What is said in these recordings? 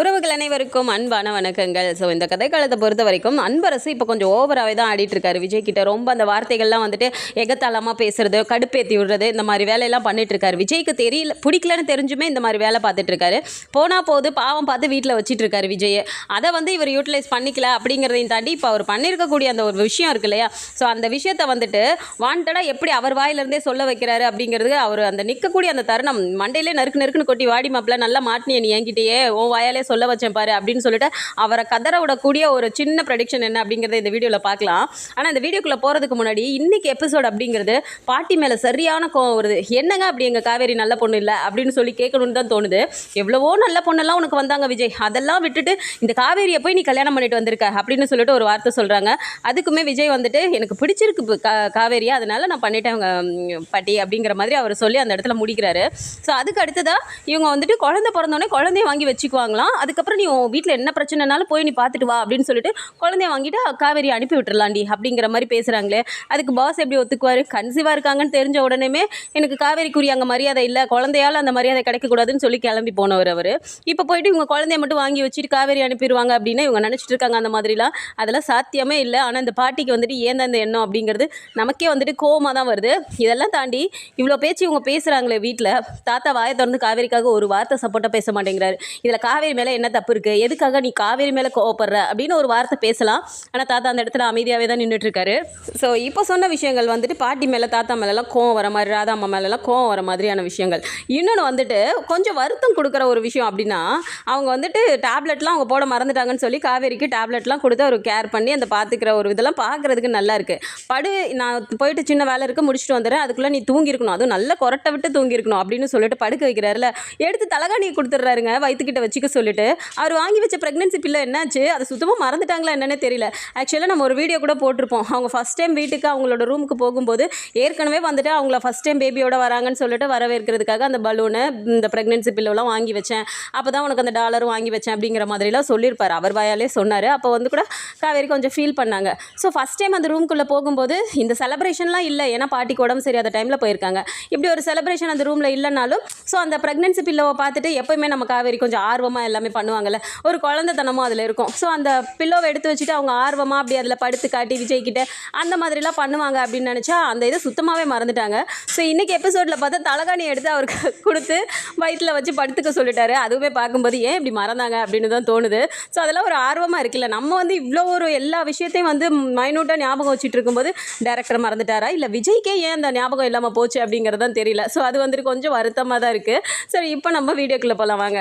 உறவுகள் அனைவருக்கும் அன்பான வணக்கங்கள். ஸோ இந்த கதை காலத்தை பொறுத்த வரைக்கும் அன்பரசு இப்போ கொஞ்சம் ஓவராகவே தான் ஆடிட்டு இருக்காரு. விஜய் கிட்ட ரொம்ப அந்த வார்த்தைகள்லாம் வந்துட்டு எகத்தாளமாக பேசுறது கடுப்பேற்றி விடுறது இந்த மாதிரி வேலையெல்லாம் பண்ணிட்டு இருக்காரு. விஜய்க்கு தெரியல பிடிக்கலன்னு தெரிஞ்சுமே இந்த மாதிரி வேலை பார்த்துட்டு இருக்காரு. போனா போது பாவம் பார்த்து வீட்டில் வச்சிட்டு இருக்காரு விஜய் அதை வந்து இவர் யூட்டிலைஸ் பண்ணிக்கல அப்படிங்கிறதையும் தாண்டி இப்போ அவர் பண்ணியிருக்கக்கூடிய அந்த ஒரு விஷயம் இருக்கு இல்லையா? ஸோ அந்த விஷயத்தை வந்துட்டு வாண்டடாக எப்படி அவர் வாயிலிருந்தே சொல்ல வைக்கிறாரு அப்படிங்கிறது அவர் அந்த நிற்கக்கூடிய அந்த தருணம். மண்டையிலே நறுக்கு நறுக்குன்னு கொட்டி வாடி மாப்பிள்ள நல்லா மாட்டினிய நீ என்கிட்டயே உன் வாயாலே சொல்ல வச்சேன் பாரு அப்படின்னு சொல்லிட்டு அவரை கதற விடக்கூடிய ஒரு சின்ன ப்ரடிக்ஷன் என்ன அப்படிங்கிறத இந்த வீடியோவில் பார்க்கலாம். ஆனால் இந்த வீடியோக்குள்ளே போகிறதுக்கு முன்னாடி இன்றைக்கி எபிசோட் அப்படிங்கிறது பாட்டி மேலே சரியான கோவம் வருது. என்னங்க அப்படி எங்கள் காவேரி நல்ல பொண்ணு இல்லை அப்படின்னு சொல்லி கேட்கணும்னு தான் தோணுது. எவ்வளவோ நல்ல பொண்ணெல்லாம் உனக்கு வந்தாங்க விஜய். அதெல்லாம் விட்டுட்டு இந்த காவேரியை போய் நீ கல்யாணம் பண்ணிட்டு வந்திருக்க அப்படின்னு சொல்லிட்டு ஒரு வார்த்தை சொல்கிறாங்க அதுக்குமே விஜய் வந்துட்டு எனக்கு பிடிச்சிருக்கு காவேரியா. அதனால நான் பண்ணிட்டேன் பாட்டி. அப்படிங்கிற மாதிரி அவர் சொல்லி அந்த இடத்துல முடிக்கிறாரு. ஸோ அதுக்கு அடுத்ததாக இவங்க வந்துட்டு குழந்தை பிறந்தோடனே குழந்தைய வாங்கி வச்சுக்குவாங்களாம். அதுக்கப்புறம் நீ உன் வீட்டில் என்ன பிரச்சனைனாலும் போய் நீ பார்த்துட்டு வா அப்படின்னு சொல்லிட்டு குழந்தைய வாங்கிட்டு காவேரி அனுப்பி விட்டுறலாண்டி அப்படிங்கிற மாதிரி பேசுகிறாங்களே அதுக்கு பாஸ் எப்படி ஒத்துக்குவார்? கன்சீவாக இருக்காங்கன்னு தெரிஞ்ச உடனே எனக்கு காவேரிக்குரிய அங்கே மரியாதை இல்லை. குழந்தையால் அந்த மரியாதை கிடைக்கக்கூடாதுன்னு சொல்லி கிளம்பி போனவர் அவர். இப்போ போயிட்டு இவங்க குழந்தைய மட்டும் வாங்கி வச்சுட்டு காவேரி அனுப்பிடுவாங்க அப்படின்னு இவங்க நினச்சிட்டு இருக்காங்க அந்த மாதிரிலாம். அதெல்லாம் சாத்தியமே இல்லை. ஆனால் இந்த பாட்டிக்கு வந்துட்டு ஏன் தான் இந்த எண்ணம் அப்படிங்கிறது நமக்கே வந்துட்டு கோவமாக தான் வருது. இதெல்லாம் தாண்டி இவ்வளோ பேச்சு இவங்க பேசுகிறாங்களே வீட்டில் தாத்தா வாயை திறந்து காவேரிக்காக ஒரு வார்த்தை சப்போர்ட்டாக பேச மாட்டேங்கிறாரு. இதில் காவேரி மேலே என்ன தப்பு இருக்குது எதுக்காக நீ காவேரி மேலே கோவப்படுற? அப்படின்னு ஒரு வார்த்தை பேசலாம். ஆனால் தாத்தா அந்த இடத்துல அமைதியாகவே தான் நின்றுட்டுருக்காரு ஸோ இப்போ சொன்ன விஷயங்கள் வந்துட்டு பாட்டி மேலே தாத்தா மேலெலாம் கோவம் வர மாதிரி ராதா அம்மா மேலெலாம் கோவம் வர மாதிரியான விஷயங்கள். இன்னொன்று வந்துட்டு கொஞ்சம் வருத்தம் கொடுக்குற ஒரு விஷயம் அப்படின்னா அவங்க வந்துட்டு டேப்லெட்லாம் அவங்க போட மறந்துட்டாங்கன்னு சொல்லி காவேரிக்கு டேப்லெட்லாம் கொடுத்து அவர் கேர் பண்ணி அந்த பார்த்துக்கிற ஒரு இதெல்லாம் பார்க்குறதுக்கு நல்லா இருக்குது படு நான் போயிட்டு சின்ன வேலை இருக்க முடிச்சுட்டு வந்துடுறேன். அதுக்குள்ளே நீ தூங்கியிருக்கணும். அதுவும் நல்ல கொரட்டை விட்டு தூங்கியிருக்கணும் அப்படின்னு சொல்லிட்டு படுக்க வைக்கிறாருல. எடுத்து தலகாணியை கொடுத்துட்றாருங்க வயிற்றுக்கிட்ட வச்சுக்க சொல்லிட்டு. அவர் வாங்கி வச்ச ப்ரெக்னென்சி பில்லை என்னாச்சு? அதை சுத்தமாக மறந்துட்டாங்களா என்னன்னே தெரியல. ஆக்சுவலாக நம்ம ஒரு வீடியோ கூட போட்டிருப்போம். அவங்க ஃபஸ்ட் டைம் வீட்டுக்கு அவங்களோட ரூமுக்கு போகும்போது ஏற்கனவே வந்துட்டு அவங்கள ஃபஸ்ட் டைம் பேபியோட வராங்கன்னு சொல்லிட்டு வரவேற்கிறதுக்காக அந்த பலூனு இந்த ப்ரெக்னென்சி பில்லெலாம் வாங்கி வச்சேன். அப்போ தான் உனக்கு அந்த டாலரும் வாங்கி வச்சேன் அப்படிங்கிற மாதிரிலாம் சொல்லியிருப்பார். அவர் வாயாலே சொன்னார். அப்போ வந்து கூட காவேரி கொஞ்சம் ஃபீல் பண்ணாங்க. ஸோ ஃபஸ்ட் டைம் அந்த ரூம்குள்ளே போகும்போது இந்த செலப்ரேஷன்லாம் இல்லை. ஏன்னா பாட்டிக்கு உடம்பு சரியாத டைமில் போயிருக்காங்க. இப்படி ஒரு செலப்ரேஷன் அந்த ரூமில் இல்லைனாலும் ஸோ அந்த ப்ரெக்னென்சி பில்லோவை பார்த்துட்டு எப்போயுமே நம்ம காவேரி கொஞ்சம் ஆர்வமாக எல்லாமே பண்ணுவாங்கல்ல. ஒரு குழந்தைத்தனமும் அதில் இருக்கும். ஸோ அந்த பில்லோவை எடுத்து வச்சுட்டு அவங்க ஆர்வமாக அப்படி அதில் படுத்து காட்டி விஜய்கிட்ட அந்த மாதிரிலாம் பண்ணுவாங்க அப்படின்னு நினச்சா அந்த இதை சுத்தமாகவே மறந்துட்டாங்க. ஸோ இன்றைக்கி எபிசோடில் பார்த்தா தலகாணி எடுத்து அவருக்கு கொடுத்து வயிற்றில் வச்சு படுத்துக்க சொல்லிட்டாரு. அதுவுமே பார்க்கும்போது ஏன் இப்படி மறந்தாங்க அப்படின்னு தான் தோணுது. ஸோ அதெல்லாம் ஒரு ஆர்வமாக இருக்குல்ல. நம்ம வந்து இவ்வளோ ஒரு எல்லா விஷயத்தையும் வந்து மைனூட்டாக ஞாபகம் வச்சுட்டு இருக்கும்போது டேரக்டர் மறந்துட்டாரா? இல்லை விஜய்க்கே ஏன் அந்த ஞாபகம் இல்லாமல் போச்சு அப்படிங்கிறது தான் தெரியல. ஸோ அது வந்துட்டு கொஞ்சம் வருத்தமாக தான் இருக்குது சரி இப்போ நம்ம வீடியோக்குள்ளே போகலாம் வாங்க.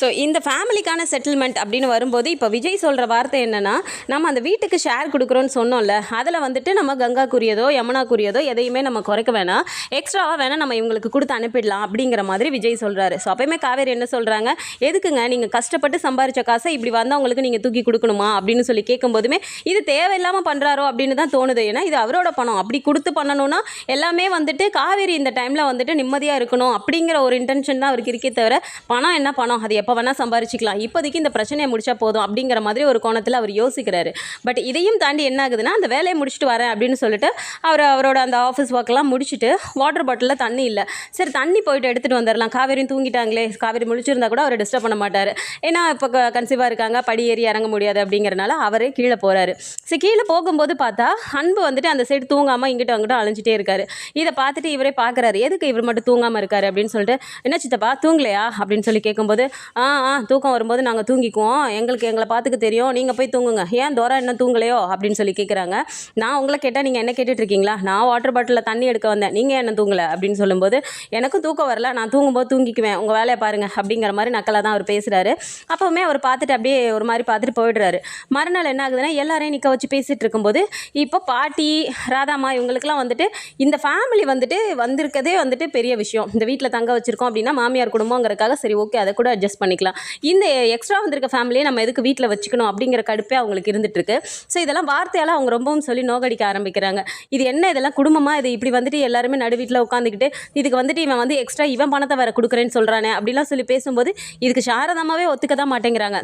ஸோ இந்த ஃபேமிலிக்கான செட்டில்மெண்ட் அப்படின்னு வரும்போது இப்போ விஜய் சொல்கிற வார்த்தை என்னென்னா நம்ம அந்த வீட்டுக்கு ஷேர் கொடுக்குறோன்னு சொன்னோம்ல அதில் வந்துட்டு நம்ம கங்காக்குரியதோ யமுனாக்குரியதோ எதையுமே நம்ம குறைக்க வேணாம். எக்ஸ்ட்ராவாக வேணால் நம்ம இவங்களுக்கு கொடுத்து அனுப்பிடலாம் அப்படிங்கிற மாதிரி விஜய் சொல்கிறாரு ஸோ அப்பயுமே காவேரி என்ன சொல்கிறாங்க எதுக்குங்க? நீங்கள் கஷ்டப்பட்டு சம்பாரிச்ச காசை இப்படி வந்தவங்களுக்கு நீங்கள் தூக்கி கொடுக்கணுமா? அப்படின்னு சொல்லி கேட்கும்போதுமே இது தேவையில்லாமல் பண்ணுறாரோ அப்படின்னு தான் தோணுது. ஏன்னா இது அவரோட பணம். அப்படி கொடுத்து பண்ணணும்னா எல்லாமே வந்துட்டு காவேரி இந்த டைமில் வந்துட்டு நிம்மதியாக இருக்கணும் அப்படிங்கிற ஒரு இன்டென்ஷன் தான் அவருக்கு இருக்கே தவிர பணம் என்ன பணம்? அது எப்போ வேணால் சம்பாரிச்சிக்கலாம் இப்போதைக்கு இந்த பிரச்சனையை முடிச்சா போதும் அப்படிங்கிற மாதிரி ஒரு கோணத்தில் அவர் யோசிக்கிறாரு. பட் இதையும் தாண்டி என்ன ஆகுதுன்னா அந்த வேலையை முடிச்சுட்டு வரேன் அப்படின்னு சொல்லிட்டு அவர் அவரோட அந்த ஆஃபீஸ் ஒர்க்கெல்லாம் முடிச்சுட்டு வாட்டர் பாட்டிலில் தண்ணி இல்லை. சரி தண்ணி போயிட்டு எடுத்துகிட்டு வந்துடலாம் காவேரியும் தூங்கிட்டாங்களே. காவேரி முழிச்சிருந்தா கூட அவர் டிஸ்டர்ப் பண்ண மாட்டார். ஏன்னா இப்போ கன்சீவாக இருக்காங்க. படி ஏறி இறங்க முடியாது அப்படிங்கிறனால அவரே கீழே போகிறாரு சரி கீழே போகும்போது பார்த்தா அன்பு வந்துட்டு அந்த சைடு தூங்காமல் இங்கிட்ட அங்கிட்ட அழிஞ்சிட்டே இருக்காரு. இதை பார்த்துட்டு இவரே பார்க்குறாரு எதுக்கு இவர் மட்டும் தூங்காமல் இருக்காரு அப்படின்னு சொல்லிட்டு என்ன சித்தப்பா தூங்கலையா? அப்படின்னு சொல்லி கேட்கும்போது ஆ ஆ தூக்கம் வரும்போது நாங்கள் தூங்கிக்குவோம். எங்களுக்கு எங்களை பார்த்துக்க தெரியும். நீங்கள் போய் தூங்குங்க. ஏன் தோரா என்ன தூங்கலையோ? அப்படின்னு சொல்லி கேட்குறாங்க நான் உங்களை கேட்டால் நீங்கள் என்ன கேட்டுட்டு இருக்கீங்களா? நான் வாட்டர் பாட்டிலில் தண்ணி எடுக்க வந்தேன். நீங்கள் என்ன தூங்கலை? அப்படின்னு சொல்லும்போது எனக்கும் தூக்கம் வரல. நான் தூங்கும்போது தூங்கிக்குவேன். உங்கள் வேலையை பாருங்கள் அப்படிங்கிற மாதிரி நக்கலாக தான் அவர் பேசுகிறாரு அப்போவுமே அவர் பார்த்துட்டு அப்படியே ஒரு மாதிரி பார்த்துட்டு போயிடுறாரு. மறுநாள் என்ன ஆகுதுன்னா எல்லாரையும் நிற்க வச்சு பேசிகிட்டு இருக்கும்போது இப்போ பாட்டி ராதாமா இவங்களுக்குலாம் வந்துட்டு இந்த ஃபேமிலி வந்துட்டு வந்திருக்கதே வந்துட்டு பெரிய விஷயம். இந்த வீட்டில் தங்க வச்சுருக்கோம் அப்படின்னா மாமியார் குடும்பங்கிறக்காக சரி ஓகே அதை கூட அட்ஜஸ்ட் பண்ணிக்கலாம். இந்த எக்ஸ்ட்ரா வந்திருக்க ஃபேமிலியை நம்ம எதுக்கு வீட்டில் வச்சுக்கணும் அப்படிங்கிற கடுப்பே அவங்களுக்கு இருந்துட்டுருக்கு. ஸோ இதெல்லாம் வார்த்தையால் அவங்க ரொம்பவும் சொல்லி நோகடிக்க ஆரம்பிக்கிறாங்க. இது என்ன? இதெல்லாம் குடும்பமாக இது இப்படி வந்துட்டு எல்லாருமே நடு வீட்டில் உட்காந்துக்கிட்டு இதுக்கு வந்துட்டு இவன் வந்து எக்ஸ்ட்ரா இவன் பணத்தை வேறு கொடுக்குறேன்னு சொல்கிறானே அப்படிலாம் சொல்லி பேசும்போது இதுக்கு சாரதமாகவே ஒத்துக்க தான் மாட்டேங்கிறாங்க.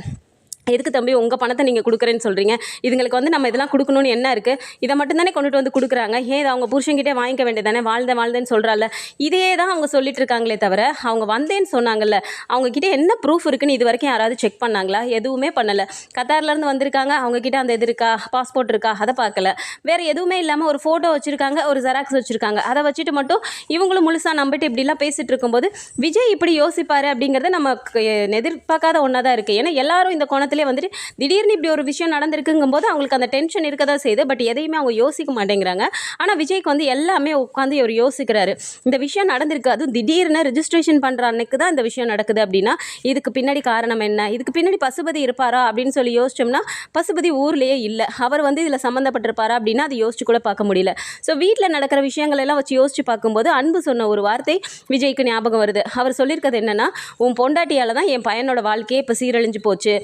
எதுக்கு தம்பி உங்கள் பணத்தை நீங்கள் கொடுக்குறேன்னு சொல்கிறீங்க இதுங்களுக்கு வந்து நம்ம இதெல்லாம் கொடுக்கணும்னு என்ன இருக்குது இதை மட்டும் தானே கொண்டுட்டு வந்து கொடுக்குறாங்க? ஏன் இதை அவங்க புருஷன்கிட்டே வாங்கிக்க வேண்டியதானே வாழ்ந்த வாழ்ந்தேன்னு சொல்கிறாள் இதே தான் அவங்க சொல்லிட்டு இருக்காங்களே தவிர அவங்க வந்தேன்னு சொன்னாங்கல்ல அவங்கக்கிட்ட என்ன ப்ரூஃப் இருக்குன்னு இது வரைக்கும் யாராவது செக் பண்ணாங்களா? எதுவுமே பண்ணலை. கத்தார்லேருந்து வந்திருக்காங்க. அவங்கக்கிட்ட அந்த இது இருக்கா? பாஸ்போர்ட் இருக்கா? அதை பார்க்கல. வேறு எதுவுமே இல்லாமல் ஒரு ஃபோட்டோ வச்சுருக்காங்க ஒரு ஜெராக்ஸ் வச்சுருக்காங்க. அதை வச்சுட்டு மட்டும் இவங்களும் முழுசாக நம்பிட்டு இப்படிலாம் பேசிகிட்டு இருக்கும்போது விஜய் இப்படி யோசிப்பார் அப்படிங்கிறத நம்ம எதிர்பார்க்காத ஒன்றா தான் இருக்குது ஏன்னா எல்லாரும் இந்த கோணத்திலே வந்துட்டு திடீர்னு இப்படி ஒரு விஷயம் நடந்திருக்குங்கும்போது அவங்களுக்கு அந்த டென்ஷன் இருக்க தான் செய்யுது. பட் எதையுமே அவங்க யோசிக்க மாட்டேங்கிறாங்க. ஆனால் விஜய்க்கு வந்து எல்லாமே உட்காந்து இவர் யோசிக்கிறாரு. இந்த விஷயம் நடந்திருக்கு. அதுவும் திடீர்னு ரிஜிஸ்ட்ரேஷன் பண்ணுற அன்னைக்கு தான் இந்த விஷயம் நடக்குது அப்படின்னா இதுக்கு பின்னாடி காரணம் என்ன? இதுக்கு பின்னாடி பசுபதி இருப்பாரா அப்படின்னு சொல்லி யோசிச்சோம்னா பசுபதி ஊர்லேயே இல்லை. அவர் வந்து இதில் சம்மந்தப்பட்டிருப்பாரா அப்படின்னா அதை யோசிச்சு கூட பார்க்க முடியல. ஸோ வீட்டில் நடக்கிற விஷயங்கள் எல்லாம் வச்சு யோசிச்சு பார்க்கும்போது அன்பு சொன்ன ஒரு வார்த்தை விஜய்க்கு ஞாபகம் வருது. அவர் சொல்லியிருக்கிறது என்னன்னா உன் பொண்டாட்டியால் தான் என் பையனோட வாழ்க்கையே இப்போ சீரழிஞ்சு போச்சு.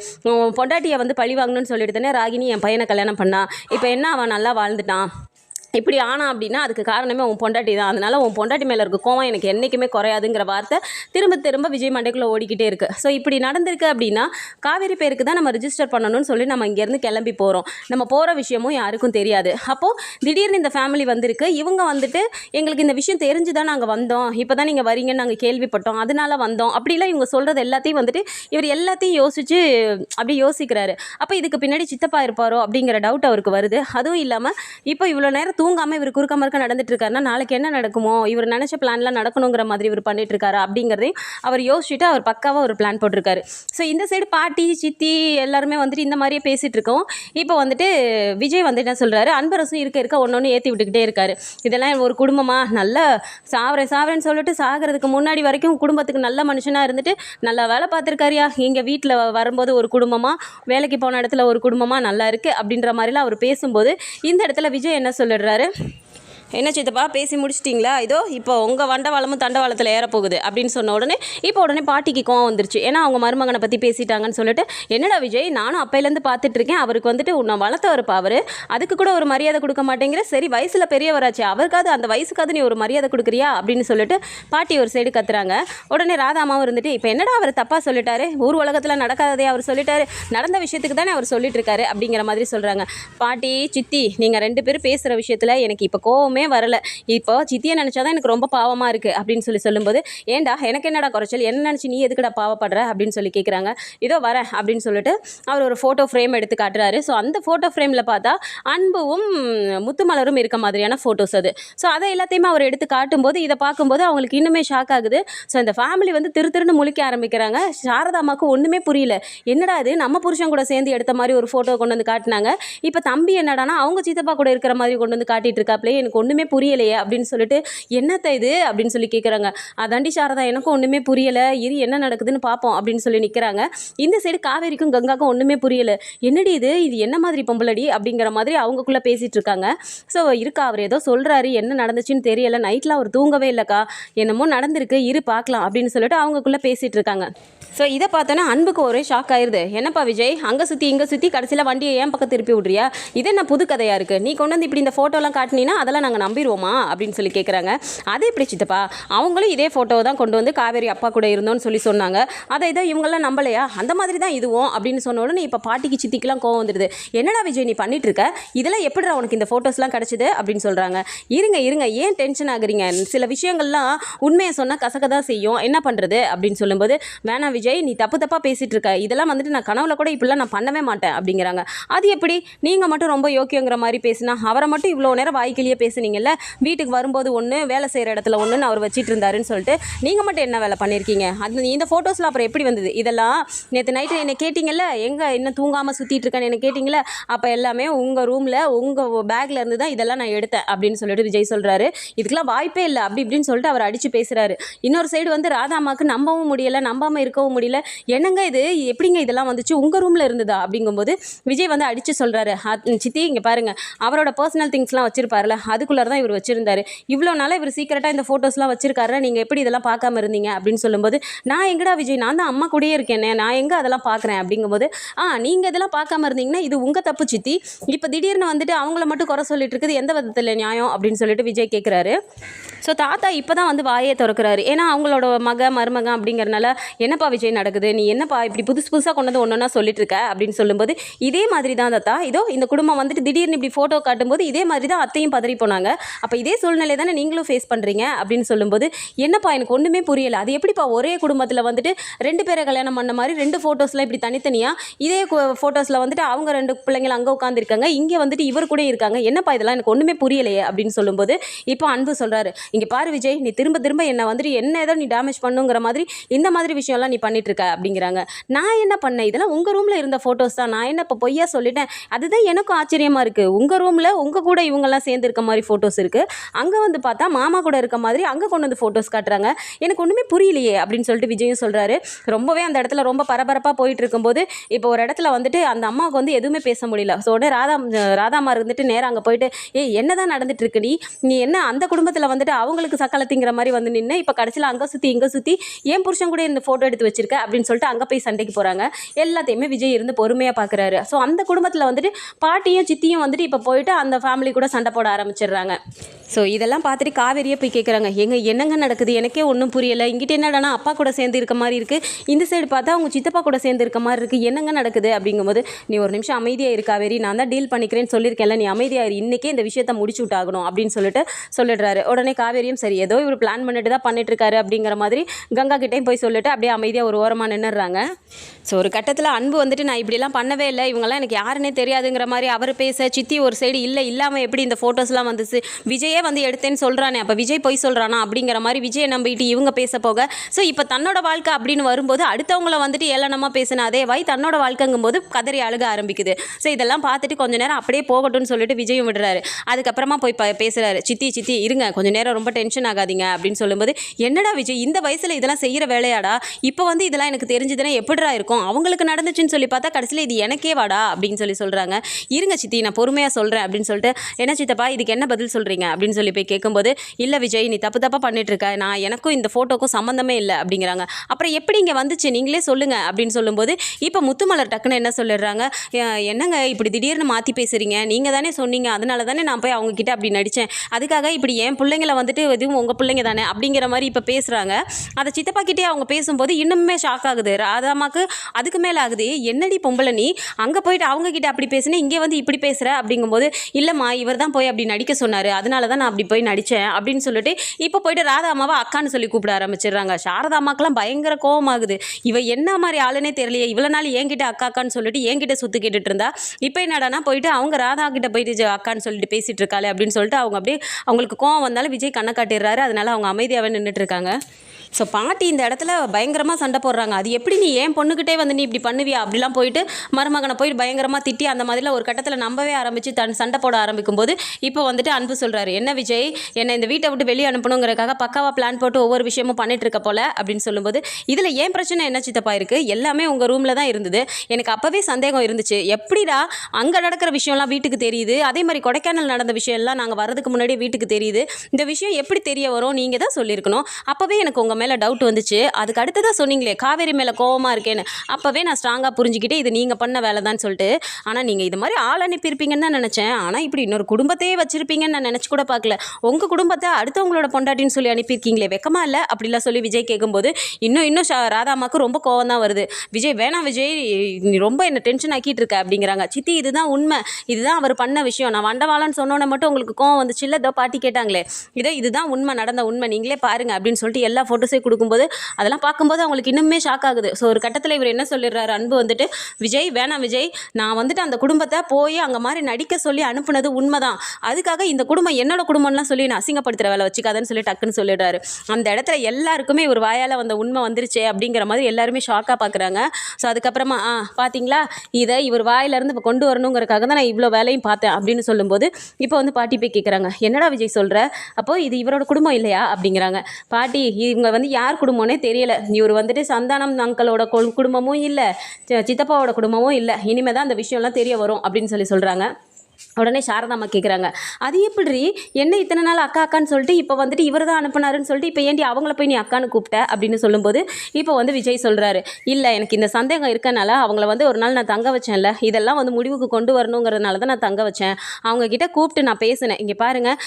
பொண்டாட்டியை வந்து பழி வாங்கணும்னு சொல்லிட்டு தானே ராகினி என் பையனை கல்யாணம் பண்ணா. இப்போ என்ன அவன் நல்லா வாழ்ந்துட்டான்? இப்படி ஆனா அப்படின்னா அதுக்கு காரணமே உன் பொண்டாட்டி தான். அதனால உன் பொண்டாட்டி மேலே இருக்க கோவம் எனக்கு என்றைக்குமே குறையாதுங்கிற வார்த்தை திரும்ப திரும்ப விஜய் மண்டைக்குள்ளே ஓடிக்கிட்டே இருக்குது ஸோ இப்படி நடந்திருக்கு அப்படின்னா காவேரி பேருக்கு தான் நம்ம ரிஜிஸ்டர் பண்ணணும்னு சொல்லி நம்ம இங்கேருந்து கிளம்பி போகிறோம் நம்ம போகிற விஷயமும் யாருக்கும் தெரியாது. அப்போது திடீர்னு இந்த ஃபேமிலி வந்திருக்கு. இவங்க வந்துட்டு எங்களுக்கு இந்த விஷயம் தெரிஞ்சு தான் நாங்கள் வந்தோம். இப்போ தான் நீங்கள் வரீங்கன்னு நாங்கள் கேள்விப்பட்டோம். அதனால வந்தோம். அப்படிலாம் இவங்க சொல்கிறது எல்லாத்தையும் வந்துட்டு இவர் எல்லாத்தையும் யோசித்து அப்படி யோசிக்கிறாரு. அப்போ இதுக்கு பின்னாடி சித்தப்பா இருப்பாரோ அப்படிங்கிற டவுட் அவருக்கு வருது. அதுவும் இல்லாமல் இப்போ இவ்வளோ நேரம் தூங்காமல் இவர் குறுக்க மறுக்க நடந்துட்டு இருக்காருன்னா நாளைக்கு என்ன நடக்குமோ இவர் நினச்ச பிளான்லாம் நடக்கணுங்கிற மாதிரி இவர் பண்ணிட்டு இருக்காரு அப்படிங்கிறதையும் அவர் யோசிச்சுட்டு அவர் பக்காவாக ஒரு பிளான் போட்டிருக்காரு. ஸோ இந்த சைடு பாட்டி சித்தி எல்லாருமே வந்துட்டு இந்த மாதிரியே பேசிகிட்டு இருக்கோம் இப்போ வந்துட்டு விஜய் வந்து என்ன சொல்கிறாரு அன்பரசும் இருக்க இருக்க ஒன்று ஒன்று ஏற்றி விட்டுக்கிட்டே இருக்காரு. இதெல்லாம் ஒரு குடும்பமாக நல்ல சாவரேன் சாவரேன்னு சொல்லிட்டு சாகிறதுக்கு முன்னாடி வரைக்கும் குடும்பத்துக்கு நல்ல மனுஷனாக இருந்துட்டு நல்லா வேலை பார்த்துருக்காரியா? இங்கே வீட்டில் வரும்போது ஒரு குடும்பமாக வேலைக்கு போன இடத்துல ஒரு குடும்பமாக நல்லா இருக்குது அப்படின்ற மாதிரிலாம் அவர் பேசும்போது இந்த இடத்துல விஜய் என்ன சொல்லிடுறாரு? சொல்கிறாரு என்ன சித்தப்பா பேசி முடிச்சிட்டிங்களா? இதோ இப்போ உங்கள் வண்டவாளமும் தண்டவாளத்தில் ஏறப்போகுது அப்படின்னு சொன்ன உடனே இப்போ உடனே பாட்டிக்கு கோவம் வந்துருச்சு. ஏன்னா அவங்க மருமகனை பற்றி பேசிட்டாங்கன்னு சொல்லிட்டு என்னடா விஜய் நானும் அப்பையிலேருந்து பார்த்துட்டு இருக்கேன் அவருக்கு வந்துட்டு உன்னை வளர்த்தவர் அவர்? அதுக்கு கூட ஒரு மரியாதை கொடுக்க மாட்டேங்கிற சரி வயசில் பெரியவராச்சு அவருக்காவது அந்த வயசுக்காவது நீ ஒரு மரியாதை கொடுக்குறியா? அப்படின்னு சொல்லிட்டு பாட்டி ஒரு சைடு கத்துறாங்க. உடனே ராதாமாவும் இருந்துட்டு இப்போ என்னடா அவர் தப்பாக சொல்லிட்டாரு? ஊர் உலகத்தில் நடக்காததே அவர் சொல்லிட்டாரு. நடந்த விஷயத்துக்கு தானே அவர் சொல்லிட்டு இருக்காரு அப்படிங்கிற மாதிரி சொல்கிறாங்க பாட்டி சித்தி நீங்கள் ரெண்டு பேரும் பேசுகிற விஷயத்தில் எனக்கு இப்போ கோவமே வரல. இப்போ சித்தியை நினச்சாதான் எனக்கு ரொம்ப பாவமாக இருக்குது அப்படின்னு சொல்லி சொல்லும்போது ஏன்டா எனக்கு என்னடா குறைச்சல்? என்ன நினச்சி நீ எதுக்கடா பாவப்படுற? அப்படின்னு சொல்லி கேட்குறாங்க இதோ வரேன் அப்படின்னு சொல்லிட்டு அவர் ஒரு ஃபோட்டோ ஃப்ரேம் எடுத்து காட்டுறாரு. ஸோ அந்த ஃபோட்டோ ஃப்ரேமில் பார்த்தா அன்பும் முத்துமலரும் இருக்க மாதிரியான ஃபோட்டோஸ் அது. ஸோ அதை எல்லாத்தையுமே அவர் எடுத்து காட்டும்போது இதை பார்க்கும்போது அவங்களுக்கு இன்னுமே ஷாக் ஆகுது. ஸோ இந்த ஃபேமிலி வந்து திரு திருன்னு முழிக்க ஆரம்பிக்கிறாங்க. சாரதாமாக்கு ஒன்றுமே புரியல. என்னடா இது? நம்ம புருஷன் கூட சேர்ந்து எடுத்த மாதிரி ஒரு ஃபோட்டோ கொண்டு வந்து காட்டினாங்க. இப்போ தம்பி என்னடானா அவங்க சித்தப்பா கூட இருக்கிற மாதிரி கொண்டு வந்து காட்டிட்டு இருக்காப்லே எனக்கு ஒன்றுமே புரியலையே அப்படின்னு சொல்லிட்டு என்னத்த இது? அப்படின்னு சொல்லி கேட்குறாங்க அதாண்டி சாரதா எனக்கும் ஒன்றுமே புரியலை. இரு என்ன நடக்குதுன்னு பார்ப்போம் அப்படின்னு சொல்லி நிற்கிறாங்க இந்த சைடு காவேரிக்கும் கங்காக்கும் ஒன்றுமே புரியலை. என்னடி இது? இது என்ன மாதிரி பொம்பளடி? அப்படிங்கிற மாதிரி அவங்கக்குள்ளே பேசிகிட்டு இருக்காங்க. ஸோ இருக்கா அவர் ஏதோ சொல்கிறாரு என்ன நடந்துச்சுன்னு தெரியலை. நைட்டில் அவர் தூங்கவே இல்லைக்கா. என்னமோ நடந்திருக்கு. இரு பார்க்கலாம் அப்படின்னு சொல்லிட்டு அவங்கக்குள்ளே பேசிகிட்டு இருக்காங்க. ஸோ இதை பார்த்தோன்னா அன்புக்கு ஒரே ஷாக் ஆயிடுது என்னப்பா விஜய்? அங்கே சுற்றி இங்கே சுற்றி கடைசியில் வண்டியை ஏன் பக்கம் திருப்பி விட்றியா? இது என்ன புது கதையாக இருக்குது நீ கொண்டு வந்து இப்படி இந்த ஃபோட்டோலாம் காட்டினீங்கன்னா அதெல்லாம் நாங்கள் நம்பிடுவோமா அப்படின்னு சொல்லி கேட்குறாங்க அது எப்படி சித்தப்பா? அவங்களும் இதே ஃபோட்டோவை தான் கொண்டு வந்து காவேரி அப்பா கூட இருந்தோம்னு சொல்லி சொன்னாங்க. அதை இதை இவங்கெல்லாம் நம்பலையா? அந்த மாதிரி தான் இதுவும் அப்படின்னு சொன்ன உடனே இப்போ பாட்டிக்கு சித்திக்கெல்லாம் கோவம் வந்துடுது. என்னடா விஜய் நீ பண்ணிட்டு இருக்க? இதெல்லாம் எப்படிடா உனக்கு இந்த ஃபோட்டோஸ்லாம் கிடச்சிது? அப்படின்னு சொல்கிறாங்க இருங்க இருங்க. ஏன் டென்ஷன் ஆகுறீங்க? சில விஷயங்கள்லாம் உண்மையை சொன்னால் கசக்க தான் செய்யும். என்ன பண்ணுறது அப்படின்னு சொல்லும்போது வேணா விஜய் நீ தப்பு தப்பாக பேசிகிட்டு இருக்க. இதெல்லாம் வந்துட்டு நான் கனவுல கூட இப்படிலாம் நான் பண்ணவே மாட்டேன். அப்படிங்கிறாங்க. அது எப்படி? நீங்கள் மட்டும் ரொம்ப யோக்கியங்கிற மாதிரி பேசினா அவரை மட்டும் இவ்வளோ நேரம் வாய்க்கிலேயே சொன்னீங்கல்ல வீட்டுக்கு வரும்போது ஒன்று வேலை செய்கிற இடத்துல ஒன்றுன்னு அவர் வச்சிட்டு இருந்தாருன்னு சொல்லிட்டு நீங்கள் மட்டும் என்ன வேலை பண்ணியிருக்கீங்க அது இந்த ஃபோட்டோஸ்லாம் அப்புறம் எப்படி வந்தது? இதெல்லாம் நேற்று நைட்டு என்னை கேட்டிங்கல்ல? எங்கே இன்னும் தூங்காமல் சுற்றிட்டு இருக்கேன்னு என்ன கேட்டிங்களே அப்போ எல்லாமே உங்கள் ரூமில் உங்கள் பேக்கில் இருந்து தான் இதெல்லாம் நான் எடுத்தேன் அப்படின்னு சொல்லிட்டு விஜய் சொல்கிறாரு இதுக்கெல்லாம் வாய்ப்பே இல்லை அப்படி இப்படின்னு சொல்லிட்டு அவர் அடித்து பேசுகிறாரு இன்னொரு சைடு வந்து ராதாமாக்கு நம்பவும் முடியலை நம்பாமல் இருக்கவும் முடியல. என்னங்க இது? எப்படிங்க இதெல்லாம் வந்துச்சு? உங்கள் ரூமில் இருந்ததா? அப்படிங்கும்போது விஜய் வந்து அடித்து சொல்கிறாரு சித்தி இங்கே பாருங்க. அவரோட பர்சனல் திங்ஸ்லாம் வச்சுருப்பார்ல அதுக்குள்ளே வீட்டுக்குள்ளார தான் இவர் வச்சிருந்தாரு. இவ்வளோ நாளாக இவர் சீக்கிரட்டாக இந்த ஃபோட்டோஸ்லாம் வச்சிருக்காரு நீங்கள் எப்படி இதெல்லாம் பார்க்காம இருந்தீங்க அப்படின்னு சொல்லும்போது நான் எங்கடா விஜய்? நான் தான் அம்மா கூடயே இருக்கேனே. நான் எங்கே அதெல்லாம் பார்க்குறேன்? அப்படிங்கும்போது ஆ நீங்கள் இதெல்லாம் பார்க்காம இருந்தீங்கன்னா இது உங்கள் தப்பு சித்தி. இப்போ திடீர்னு வந்துட்டு அவங்கள மட்டும் குறை சொல்லிட்டு இருக்குது. எந்த விதத்தில் நியாயம்? அப்படின்னு சொல்லிட்டு விஜய் கேட்குறாரு ஸோ தாத்தா இப்போ தான் வந்து வாயே திறக்கிறாரு. ஏன்னா அவங்களோட மக மருமகன் அப்படிங்கிறனால என்னப்பா விஜய் நடக்குது? நீ என்னப்பா இப்படி புதுசு புதுசாக கொண்டு வந்து ஒன்றா சொல்லிட்டு இருக்க? அப்படின்னு சொல்லும்போது இதே மாதிரி தான் தாத்தா. இதோ இந்த குடும்பம் வந்துட்டு திடீர்னு இப்படி ஃபோட்டோ காட்டும்போது இதே மாதிரி தான் அத்தையும் பதறி போனாங்க. அப்போ இதே சூழ்நிலை தானே நீங்களும் ஃபேஸ் பண்ணுறீங்க அப்படின்னு சொல்லும்போது என்னப்பா எனக்கு ஒன்றுமே புரியல. அது எப்படிப்பா ஒரே குடும்பத்தில் வந்துட்டு ரெண்டு பேரை கல்யாணம் பண்ண மாதிரி ரெண்டு ஃபோட்டோஸ்லாம் இப்படி தனித்தனியாக இதே ஃபோட்டோஸில் வந்துட்டு அவங்க ரெண்டு பிள்ளைங்கள் அங்கே உட்காந்துருக்காங்க இங்கே வந்துட்டு இவர் கூட இருக்காங்க. என்னப்பா இதெல்லாம் எனக்கு ஒன்றுமே புரியலையே அப்படின்னு சொல்லும்போது இப்போ அன்பு சொல்கிறாரு இங்கே பாரு விஜய் நீ திரும்ப திரும்ப என்னை வந்துட்டு என்ன ஏதோ நீ டேமேஜ் பண்ணுங்கிற மாதிரி இந்த மாதிரி விஷயம்லாம் நீ பண்ணிட்டு இருக்க அப்படிங்கிறாங்க. நான் என்ன பண்ணேன்? இதெல்லாம் உங்கள் ரூமில் இருந்த ஃபோட்டோஸ் தான். நான் என்ன இப்போ பொய்யா சொல்லிட்டேன்? அதுதான் எனக்கும் ஆச்சரியமாக இருக்குது உங்கள் ரூமில் உங்கள் கூட இவங்கெல்லாம் சேர்ந்து இருக்க மாதிரி ஃபோட்டோஸ் இருக்குது அங்கே வந்து பார்த்தா மாமா கூட இருக்க மாதிரி அங்கே கொண்டு வந்து ஃபோட்டோஸ் காட்டுறாங்க. எனக்கு ஒன்றுமே புரியலையே அப்படின்னு சொல்லிட்டு விஜயும் சொல்கிறாரு ரொம்பவே அந்த இடத்துல ரொம்ப பரபரப்பாக போயிட்டு இருக்கும்போது இப்போ ஒரு இடத்துல வந்துட்டு அந்த அம்மாவுக்கு வந்து எதுவுமே பேச முடியல. ஸோ உடனே ராதா ராதாமா இருந்துட்டு நேராக அங்கே போயிட்டு ஏ என்ன தான் நடந்துட்டு இருக்கு நீ? நீ என்ன அந்த குடும்பத்தில் வந்துட்டு அவங்களுக்கு சக்கலை மாதிரி வந்து நின்று இப்போ கடைசியில் அங்கே சுற்றி இங்கே சுற்றி ஏன் புருஷன் கூட இந்த ஃபோட்டோ எடுத்து வச்சிருக்க? அப்படின்னு சொல்லிட்டு அங்கே போய் சண்டைக்கு போகிறாங்க எல்லாத்தையுமே விஜய் இருந்து பொறுமையாக பார்க்குறாரு ஸோ அந்த குடும்பத்தில் வந்துட்டு பாட்டியும் சித்தியும் வந்துட்டு இப்போ போயிட்டு அந்த ஃபேமிலி கூட சண்டை போட ஆரம்பிச்சிடுறாங்க. ஸோ இதெல்லாம் பார்த்துட்டு காவேரியே போய் கேட்குறாங்க எங்க என்னங்க நடக்குது? எனக்கே ஒன்றும் புரியலை. இங்கிட்ட என்னடானா அப்பா கூட சேர்ந்து இருக்க மாதிரி இருக்குது இந்த சைடு பார்த்தா அவங்க சித்தப்பா கூட சேர்ந்து இருக்க மாதிரி இருக்குது என்னங்க நடக்குது? அப்படிங்கும்போது நீ ஒரு நிமிஷம் அமைதியாக இரு காவேரி. நான் தான் டீல் பண்ணிக்கிறேன்னு சொல்லியிருக்கேன்ல. நீ அமைதியாக இரு. இந்த விஷயத்தை முடிச்சு விட்டாகணும் அப்படின்னு சொல்லிட்டு சொல்லிடுறாரு. உடனே காவேரியும் சரி ஏதோ இவர் பிளான் பண்ணிட்டு தான் பண்ணிட்டு இருக்காரு அப்படிங்கிற மாதிரி கங்கா கிட்டேயும் போய் சொல்லிட்டு அப்படியே அமைதியாக ஒரு ஓரமாக நின்றுறாங்க ஸோ ஒரு கட்டத்தில் அன்பு வந்துட்டு நான் இப்படிலாம் பண்ணவே இல்லை. இவங்கெல்லாம் எனக்கு யாருன்னே தெரியாதுங்கிற மாதிரி அவர் பேச சித்தி ஒரு சைடு இல்லை இல்லாமல் எப்படி இந்த ஃபோட்டோஸ்லாம் வந்து விஜயே வந்து எடுத்தேன்னு சொல்கிறானே அப்போ விஜய் பொய் சொல்கிறானா அப்படிங்கிற மாதிரி விஜயை நம்பிட்டு இவங்க பேச போக. ஸோ இப்போ தன்னோட வாழ்க்கை அப்படின்னு வரும்போது அடுத்தவங்கள வந்துட்டு ஏளனமாக பேசின அதே வாய் தன்னோட வாழ்க்கைங்கும்போது கதறி அழுக ஆரம்பிக்குது. ஸோ இதெல்லாம் பார்த்துட்டு கொஞ்ச நேரம் அப்படியே போகட்டும்னு சொல்லிட்டு விஜயும் விடுறாரு. அதுக்கப்புறமா போய் ப பேசுகிறாரு சித்தி சித்தி இருங்க. கொஞ்சம் நேரம் ரொம்ப டென்ஷன் ஆகாதீங்க அப்படின்னு சொல்லும்போது என்னடா விஜய் இந்த வயசில் இதெல்லாம் செய்கிற வேலையாடா? இப்போ வந்து இதெல்லாம் எனக்கு தெரிஞ்சதுன்னா எப்படிடா இருக்கும்? அவங்களுக்கு நடந்துச்சுன்னு சொல்லி பார்த்தா கடைசியில் இது எனக்கே வாடா? அப்படின்னு சொல்லி சொல்கிறாங்க இருங்க சித்தி நான் பொறுமையாக சொல்கிறேன் அப்படின்னு சொல்லிட்டு என்ன சித்தப்பா இதுக்கு என்ன பதில்? பதில் சொல்கிறீங்க அப்படின்னு சொல்லி போய் கேட்கும்போது இல்லை விஜய் நீ தப்பு தப்பாக பண்ணிட்டுருக்க. நான் எனக்கும் இந்த ஃபோட்டோக்கும் சம்மந்தமே இல்லை. அப்படிங்கிறாங்க. அப்புறம் எப்படி இங்கே வந்துச்சு? நீங்களே சொல்லுங்கள் அப்படின்னு சொல்லும்போது இப்போ முத்துமலர் டக்குன்னு என்ன சொல்லிடுறாங்க? என்னங்க இப்படி திடீர்னு மாற்றி பேசுகிறீங்க நீங்கள் தானே சொன்னீங்க. அதனால தானே நான் போய் அவங்கக்கிட்ட அப்படி நடித்தேன் அதுக்காக இப்படி என் பிள்ளைங்கள வந்துட்டு இதுவும் உங்கள் பிள்ளைங்க தானே? அப்படிங்கிற மாதிரி இப்போ பேசுகிறாங்க அதை சித்தப்பா கிட்டே அவங்க பேசும்போது இன்னுமே ஷாக் ஆகுது. ராதாமாக்கு அதுக்கு மேலே ஆகுது. என்னடி பொம்பளை நீ? அங்கே போயிட்டு அவங்க கிட்ட அப்படி பேசுனேன் இங்கே வந்து இப்படி பேசுகிற அப்படிங்கும்போது இல்லைம்மா இவர் தான் போய் அப்படி நடிக்க சொன்னார். அதனால தான் நான் அப்படி போய் நடித்தேன் அப்படின்னு சொல்லிட்டு இப்போ போயிட்டு ராதா அம்மாவை அக்கான்னு சொல்லி கூப்பிட ஆரம்பிச்சிடுறாங்க. சாரதா அம்மாக்கெல்லாம் பயங்கர கோவமாகுது. இவ என்ன மாதிரி ஆளுனே தெரியலையே. இவ்வளோ நாள் என்கிட்ட அக்கா அக்கான்னு சொல்லிட்டு என்கிட்ட சொத்து கேட்டுட்டு இருந்தா. இப்போ என்னடானா போயிட்டு அவங்க ராதா கிட்ட போயிட்டு ஜ- அக்கான்னு சொல்லிட்டு பேசிட்டு இருக்காளே அப்படின்னு சொல்லிட்டு அவங்க அப்படியே அவங்களுக்கு கோவம் வந்தாலும் விஜய் கண்ணை காட்டிடுறாரு. அதனால அவங்க அமைதியாகவே நின்றுட்டு இருக்காங்க. ஸோ பாட்டி இந்த இடத்துல பயங்கரமாக சண்டை போடுறாங்க. அது எப்படி நீ ஏன் பொண்ணுக்கிட்டே வந்து நீ இப்படி பண்ணுவியா? அப்படிலாம் போயிட்டு மருமகனை போயிட்டு பயங்கரமாக திட்டி அந்த மாதிரிலாம் ஒரு கட்டத்தில் நம்பவே ஆரம்பித்து தன் சண்டை போட ஆரம்பிக்கும் போது இப்போ வந்துட்டு அன்பு சொல்கிறாரு என்ன விஜய் என்னை இந்த வீட்டை விட்டு வெளியே அனுப்பணுங்கிறக்காக பக்காவாக பிளான் போட்டு ஒவ்வொரு விஷயமும் பண்ணிட்டு இருக்க போல? அப்படின்னு சொல்லும்போது இதில் ஏன் பிரச்சனை என்ன சித்தப்பா இருக்குது எல்லாமே உங்கள் ரூமில் தான் இருந்தது. எனக்கு அப்போவே சந்தேகம் இருந்துச்சு. எப்படிடா அங்கே நடக்கிற விஷயம்லாம் வீட்டுக்கு தெரியுது? அதே மாதிரி கொடைக்கானல் நடந்த விஷயம்லாம் நாங்கள் வரதுக்கு முன்னாடியே வீட்டுக்கு தெரியுது. இந்த விஷயம் எப்படி தெரிய வரும்? நீங்கள் தான் சொல்லியிருக்கணும். அப்போவே எனக்கு உங்கள் மேலே டவுட் வந்துச்சு. அதுக்கு அடுத்ததாக சொன்னீங்களே காவேரி மேலே கோவமாக இருக்கேன்னு. அப்போவே நான் ஸ்ட்ராங்காக புரிஞ்சுக்கிட்டு இது நீங்கள் பண்ண வேலை தான் சொல்லிட்டு ஆனால் நீங்கள் இது மாதிரி ஆள் அனுப்பியிருப்பீங்கன்னு தான் நினச்சேன். ஆனால் இப்படி இன்னொரு குடும்பத்தையே வச்சுருப்பீங்கன்னு நான் நினச்சி கூட பார்க்கல. உங்கள் குடும்பத்தை அடுத்தவங்களோட பொண்டாட்டின்னு சொல்லி அனுப்பியிருக்கீங்களே வெக்கமா இல்லை? அப்படிலாம் சொல்லி விஜய் கேட்கும்போது இன்னும் இன்னும் ஷா- ராதா அம்மாவுக்கு ரொம்ப கோவம் தான் வருது. விஜய் வேணாம் விஜய் நீ ரொம்ப என்ன டென்ஷன் ஆக்கிட்டு இருக்க அப்படிங்கிறாங்க. சித்தி இதுதான் உண்மை. இதுதான் அவர் பண்ண விஷயம். நான் வண்டவாளன்னு சொன்னோன்னே மட்டும் உங்களுக்கு கோவம் வந்துச்சு. இல்லை இதோ பாட்டி கேட்டாங்களே இதோ இதுதான் உண்மை நடந்த உண்மை. நீங்களே பாருங்க அப்படின்னு சொல்லிட்டு எல்லா ஃபோட்டோ ஃபோட்டோஸையும் கொடுக்கும்போது அதெல்லாம் பார்க்கும்போது அவங்களுக்கு இன்னுமே ஷாக் ஆகுது. ஸோ ஒரு கட்டத்தில் இவர் என்ன சொல்லிடுறாரு? அன்பு வந்துட்டு விஜய் வேணாம் விஜய். நான் வந்துட்டு அந்த குடும்பத்தை போய் அங்கே மாதிரி நடிக்க சொல்லி அனுப்புனது உண்மைதான். அதுக்காக இந்த குடும்பம் என்னோட குடும்பம்லாம் சொல்லி நான் அசிங்கப்படுத்துகிற வேலை வச்சுக்காதன்னு சொல்லி டக்குன்னு சொல்லிடுறாரு. அந்த இடத்துல எல்லாருக்குமே ஒரு வாயால் வந்த உண்மை வந்துருச்சே அப்படிங்கிற மாதிரி எல்லாருமே ஷாக்காக பார்க்குறாங்க ஸோ அதுக்கப்புறமா ஆ பார்த்தீங்களா இதை இவர் வாயிலேருந்து இப்போ கொண்டு வரணுங்கிறக்காக தான் நான் இவ்வளோ வேலையும் பார்த்தேன் அப்படின்னு சொல்லும்போது இப்போ வந்து பாட்டி போய் கேட்குறாங்க என்னடா விஜய் சொல்கிற அப்போ இது இவரோட குடும்பம் இல்லையா? அப்படிங்கிறாங்க. பாட்டி இவங்க வந்து யார் குடும்பம்னே தெரியல. இவர் வந்துட்டு சந்தானம் அங்கிளோட கொள் குடும்பமும் இல்லை சித்தப்பாவோட குடும்பமும் இல்லை. இனிமேல் தான் அந்த விஷயம்லாம் தெரிய வரும் அப்படின்னு சொல்லி சொல்கிறாங்க உடனே சாரதாம்மா கேட்குறாங்க அது எப்படி என்ன இத்தனை நாள் அக்கா அக்கான்னு சொல்லிட்டு இப்போ வந்துட்டு இவர் தான் அனுப்புனாருன்னு சொல்லிட்டு இப்போ ஏன்டி அவங்கள போய் நீ அக்கான்னு கூப்பிட்ட அப்படின்னு சொல்லும்போது இப்போ வந்து விஜய் சொல்கிறாரு இல்லை எனக்கு இந்த சந்தேகம் இருக்கனால அவங்கள வந்து ஒரு நாள் நான் தங்க வச்சேன்ல. இதெல்லாம் வந்து முடிவுக்கு கொண்டு வரணுங்கிறதுனால தான் நான் தங்க வச்சேன். அவங்கக்கிட்ட கூப்பிட்டு நான் பேசினேன். இங்கே பாருங்கள்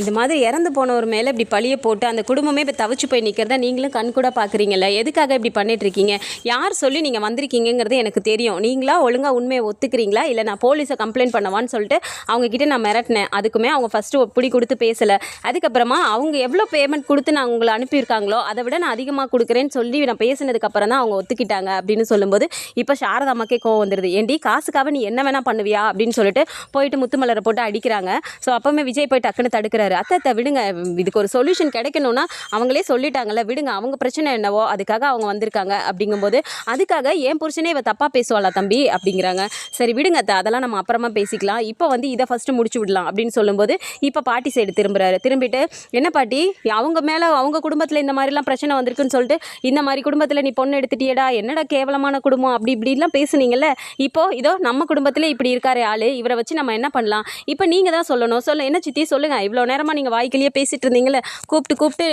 இந்த மாதிரி இறந்து போனவர் மேலே இப்படி பழிய போட்டு அந்த குடும்பமே இப்போ தவிச்சு போய் நிற்கிறத நீங்களும் கண் கூட பார்க்குறீங்கல்ல எதுக்காக இப்படி பண்ணிட்டு இருக்கீங்க யார் சொல்லி நீங்கள் வந்திருக்கீங்கங்கிறது எனக்கு தெரியும். நீங்களா ஒழுங்காக உண்மையை ஒத்துக்கிறீங்களா? இல்லை நான் போலீஸை கம்ப்ளைண்ட் பண்ணவான்னு சொல்லிட்டு அவங்கக்கிட்ட நான் மிரட்டினேன். அதுக்குமே அவங்க ஃபஸ்ட்டு ஒப்படி கொடுத்து பேசலை. அதுக்கப்புறமா அவங்க எவ்வளோ பேமெண்ட் கொடுத்து நான் உங்களை அனுப்பியிருக்காங்களோ அதை விட நான் அதிகமாக கொடுக்குறேன்னு சொல்லி நான் பேசினதுக்கப்புறம் தான் அவங்க ஒத்துக்கிட்டாங்க அப்படின்னு சொல்லும்போது இப்போ சாரதாமாக்கே கோவம் வந்துடுது ஏண்டி காசுக்காக நீ என்ன வேணால் பண்ணுவியா? அப்படின்னு சொல்லிட்டு போயிட்டு முத்துமலரை போட்டு அடிக்கிறாங்க. ஸோ அப்போவுமே விஜய் போய் டக்குன்னு தடுக்கிற சொல்கிறாரு அத்தை அத்தை விடுங்க. இதுக்கு ஒரு சொல்யூஷன் கிடைக்கணும்னா அவங்களே சொல்லிட்டாங்கல்ல விடுங்க அவங்க பிரச்சனை என்னவோ அதுக்காக அவங்க வந்திருக்காங்க அப்படிங்கும்போது அதுக்காக என் புருஷனே இவ தப்பாக பேசுவாளா தம்பி? அப்படிங்கிறாங்க. சரி விடுங்க அத்தை அதெல்லாம் நம்ம அப்புறமா பேசிக்கலாம். இப்போ வந்து இதை ஃபஸ்ட்டு முடிச்சு விடலாம் அப்படின்னு சொல்லும்போது இப்போ பாட்டி சைடு திரும்புகிறாரு திரும்பிட்டு என்ன பாட்டி? அவங்க மேலே அவங்க குடும்பத்தில் இந்த மாதிரிலாம் பிரச்சனை வந்திருக்குன்னு சொல்லிட்டு இந்த மாதிரி குடும்பத்தில் நீ பொண்ணு எடுத்துட்டியடா? என்னடா கேவலமான குடும்பம்? அப்படி இப்படிலாம் பேசுனீங்கல்ல இப்போ இதோ நம்ம குடும்பத்தில் இப்படி இருக்காரு ஆள். இவரை வச்சு நம்ம என்ன பண்ணலாம்? இப்போ நீங்கள் தான் சொல்லணும். சொல்ல என்ன சித்தி? சொல்லுங்கள் இவ்வளோ நேரமாக நீங்கள் வாய்க்கிலேயே பேசிகிட்டு இருந்தீங்களே கூப்பிட்டு கூப்பிட்டு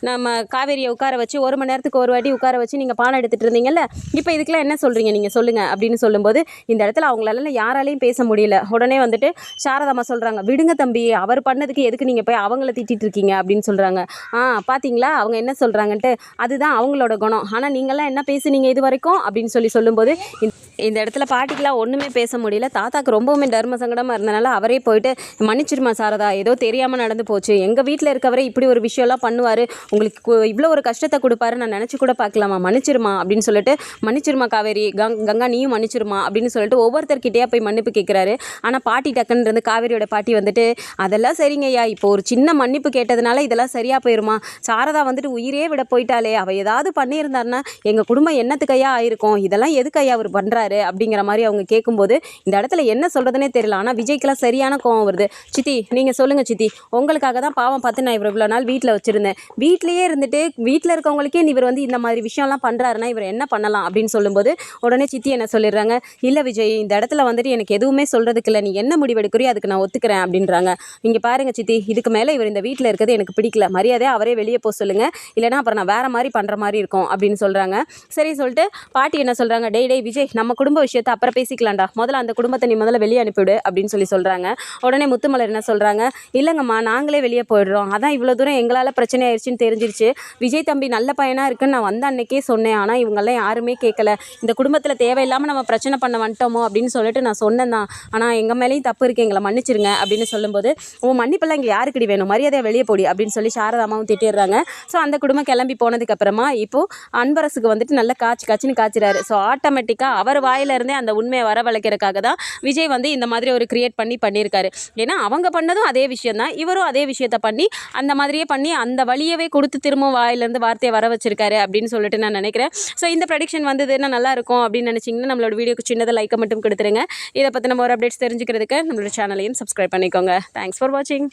நம்ம காவேரியை உட்கார வச்சு ஒரு மணி நேரத்துக்கு ஒரு வாட்டி உட்கார வச்சு நீங்கள் பாடம் எடுத்துகிட்டு இருந்தீங்கல்ல? இப்போ இதுக்கெல்லாம் என்ன சொல்கிறீங்க நீங்கள் சொல்லுங்கள் அப்படின்னு சொல்லும்போது இந்த இடத்துல அவங்களால யாராலையும் பேச முடியல. உடனே வந்துட்டு சாரதாம்மா சொல்கிறாங்க விடுங்க தம்பி அவர் பண்ணதுக்கு எதுக்கு நீங்கள் போய் அவங்கள திட்டிட்டு இருக்கீங்க? அப்படின்னு சொல்கிறாங்க ஆ பார்த்தீங்களா அவங்க என்ன சொல்கிறாங்கன்ட்டு அதுதான் அவங்களோட குணம். ஆனால் நீங்களாம் என்ன பேசுனீங்க இது வரைக்கும்? அப்படின்னு சொல்லி சொல்லும்போது இந்த- இந்த இடத்துல பாட்டிக்கெலாம் ஒன்றுமே பேச முடியல. தாத்தாக்கு ரொம்பவுமே தர்ம சங்கடமாக இருந்தனால அவரே போயிட்டு மன்னிச்சிருமா சாரதா ஏதோ தெரியாமல் நடந்து போச்சு. எங்கள் வீட்டில் இருக்கவரே இப்படி ஒரு விஷயம்லாம் பண்ணுவார். உங்களுக்கு இவ்வளோ ஒரு கஷ்டத்தை கொடுப்பாரு நான் நினச்சி கூட பார்க்கலாமா? மன்னிச்சிருமா? அப்படின்னு சொல்லிட்டு மன்னிச்சிருமா காவேரி? கங் கங்கா நீயும் மன்னிச்சிருமா? அப்படின்னு சொல்லிட்டு ஒவ்வொருத்தர்கிட்டயே போய் மன்னிப்பு கேட்குறாரு ஆனால் பாட்டி டக்குன்னு இருந்து காவேரியோட பாட்டி வந்துட்டு அதெல்லாம் சரிங்க ஐயா. இப்போ ஒரு சின்ன மன்னிப்பு கேட்டதுனால இதெல்லாம் சரியாக போயிருமா? சாரதா வந்துட்டு உயிரே விட போயிட்டாலே அவள் ஏதாவது பண்ணியிருந்தாருன்னா எங்கள் குடும்பம் என்னத்துக்கையா ஆயிருக்கும்? இதெல்லாம் எதுக்கு ஐயா அவர் பண்ணுறாரு அப்படிங்கிற மாதிரி அவங்க கேட்கும்போது இந்த இடத்துல என்ன சொல்கிறதுனே தெரியல. ஆனால் விஜய்க்கெல்லாம் சரியான கோவம் வருது. சித்தி நீங்கள் சொல்லுங்கள் சித்தி. உங்களுக்காக தான் பாவம் பார்த்து நான் இவர் இவ்வளோ நாள் வீட்டில் வச்சுருந்தேன். வீட்லேயே இருந்துட்டு வீட்டில் இருக்கவங்களுக்கே இவர் வந்து இந்த மாதிரி விஷயம்லாம் பண்ணுறாருன்னா இவர் என்ன பண்ணலாம் அப்படின்னு சொல்லும்போது உடனே சித்தி என்ன சொல்லிடுறாங்க இல்லை விஜய் இந்த இடத்துல வந்துட்டு எனக்கு எதுவுமே சொல்கிறதுக்கு இல்லை. நீ என்ன முடிவெடுக்கிறியோ அதுக்கு நான் ஒத்துக்கிறேன் அப்படின்றாங்க. நீங்கள் பாருங்கள் சித்தி இதுக்கு மேலே இவர் இந்த வீட்டில் இருக்கிறது எனக்கு பிடிக்கல. மரியாதையாக அவரே வெளியே போக சொல்லுங்கள் இல்லைனா அப்புறம் நான் வேறு மாதிரி பண்ணுற மாதிரி இருக்கும் அப்படின்னு சொல்கிறாங்க சரி சொல்லிட்டு பாட்டி என்ன சொல்கிறாங்க டேய் டே விஜய் நம்ம குடும்ப விஷயத்தை அப்புறம் பேசிக்கலாம்டா. முதல்ல அந்த குடும்பத்தை நீ முதல்ல வெளியே அனுப்பிவிடு அப்படின்னு சொல்லி சொல்கிறாங்க உடனே முத்துமலர் என்ன சொல்கிறாங்க இல்லை இல்லைங்கம்மா நாங்களே வெளியே போயிடுறோம். அதான் இவ்வளோ தூரம் எங்களால் பிரச்சனை ஆயிடுச்சுன்னு தெரிஞ்சிருச்சு. விஜய் தம்பி நல்ல பையனாக இருக்குன்னு நான் வந்த அன்னைக்கே சொன்னேன். ஆனால் இவங்கெல்லாம் யாருமே கேட்கல. இந்த குடும்பத்தில் தேவையில்லாமல் நம்ம பிரச்சனை பண்ண வந்துட்டோமோ அப்படின்னு சொல்லிட்டு நான் சொன்னேன் தான். ஆனால் எங்கள் மேலேயும் தப்பு இருக்குது எங்களை மன்னிச்சிருங்க அப்படின்னு சொல்லும்போது உன் மன்னிப்பெல்லாம் இங்கே யாருக்குடி வேணும்? மரியாதையாக வெளியே போடி அப்படின்னு சொல்லி சாரதாமாவும் திட்டிடுறாங்க. ஸோ அந்த குடும்பம் கிளம்பி போனதுக்கப்புறமா இப்போது அன்பரசுக்கு வந்துட்டு நல்லா காய்ச்சி காய்ச்சின்னு காய்ச்சிறாரு ஸோ ஆட்டோமேட்டிக்காக அவர் வாயிலிருந்தே அந்த உண்மையை வரவழைக்கிறதுக்காக தான் விஜய் வந்து இந்த மாதிரி ஒரு கிரியேட் பண்ணி பண்ணியிருக்காரு. ஏன்னா அவங்க பண்ணதும் அதே விஷயம் தான் இவரும் அதே விஷயத்த பண்ணி அந்த மாதிரியே பண்ணி அந்த வழியவே கொடுத்து திரும்ப வாயிலேருந்து வார்த்தையை வர வச்சிருக்காரு அப்படின்னு சொல்லிட்டு நான் நினைக்கிறேன். ஸோ இந்த ப்ரடிக்ஷன் வந்ததுன்னா நல்லா இருக்கும் அப்படின்னு நினச்சிங்கன்னா நம்மளோட வீடியோக்கு சின்னதாக லைக்கை மட்டும் கொடுத்துருங்க. இதை பற்றி நம்ம ஒரு அப்டேட்ஸ் தெரிஞ்சுக்கிறதுக்கு நம்மளோட சேனலையும் சப்ஸ்கிரைப் பண்ணிக்கோங்க. தேங்க்ஸ் ஃபார் வாட்சிங்